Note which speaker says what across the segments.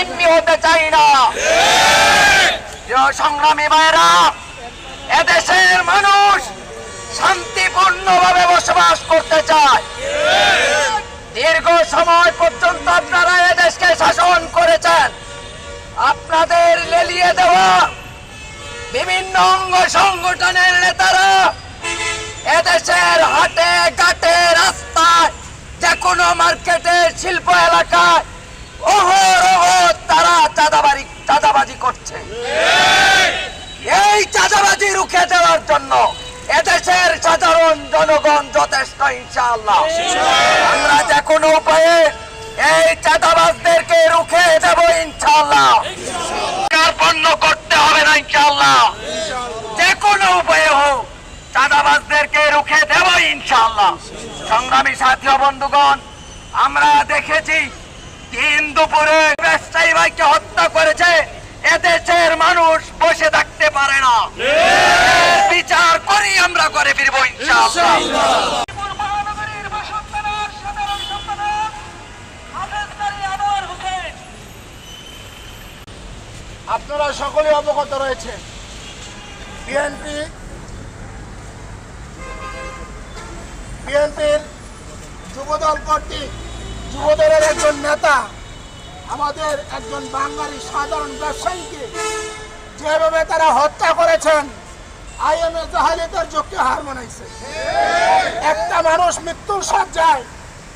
Speaker 1: জিম্মি হতে চাই না। সংগ্রামী ভাইরা এদেশের মানুষ শান্তিপূর্ণভাবে বসবাস করতে চায়। দীর্ঘ সময় পর্যন্ত আপনারা এদেশকে শাসন করেছেন। আপনাদের লেলিয়ে দেওয়া বিভিন্ন অঙ্গ সংগঠনের নেতারা এদেশের হাটে, ঘাটে, রাস্তায়, যে কোনো মার্কেটে, শিল্প এলাকায় এই রুখে দেওয়ার জন্য এদেশের সাধারণ জনগণ যথেষ্ট, ইনশাআল্লাহ। রুখে দেব, ইনশাআল্লাহ। কার্পণ্য করতে হবে না, ইনশাআল্লাহ। যে উপায়ে হোক, চাঁদাবাজদেরকে রুখে দেব, ইনশাআল্লাহ। সংগ্রামী সাথী বন্ধুগণ, আমরা দেখেছি দুপুরে ব্যবসায়ী ভাইকে হত্যা করেছে। এদেশের মানুষ বসে থাকতে পারে না। বিচার করি আমরা করে ফিরবো ইনশাআল্লাহ।
Speaker 2: আপনারা সকলে অবগত রয়েছে বিএনপি বিএনপির যুবদল কর্তৃক যুবদলের একজন নেতা আমাদের একজন বাঙালি সাধারণ ব্যবসায়ীকে যেভাবে তারা হত্যা করেছেন, আইএমএ জাহালিয়াতের যুক্তি হার মানাইছে। একটা মানুষ মৃত্যুর সজ্জায়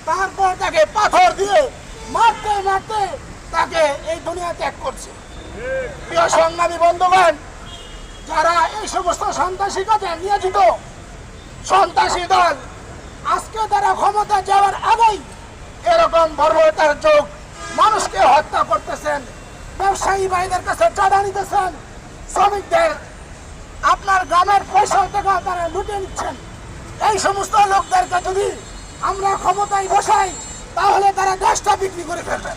Speaker 2: তারপর তাকে পাথর দিয়ে মারতে মারতে তাকে এই দুনিয়া ত্যাগ করছে। প্রিয় সংগ্রামী বন্ধুগণ, যারা এই সমস্ত সন্ত্রাসী কাজে নিয়োজিত, সন্ত্রাসী দল, আজকে তারা ক্ষমতা যাওয়ার আগেই এরকম বর্বরতার যোগ মানুষকে হত্যা করতেছেন, ব্যবসায়ী ভাইদের কাছে চাঁদা নিতেছেন, শ্রমিকদের আপনার গ্রামের পয়সা টাকা তারা লুটে নিচ্ছেন। এই সমস্ত লোকদেরকে যদি আমরা ক্ষমতায় বসাই, তাহলে তারা দেশটা বিক্রি করে ফেলবেন।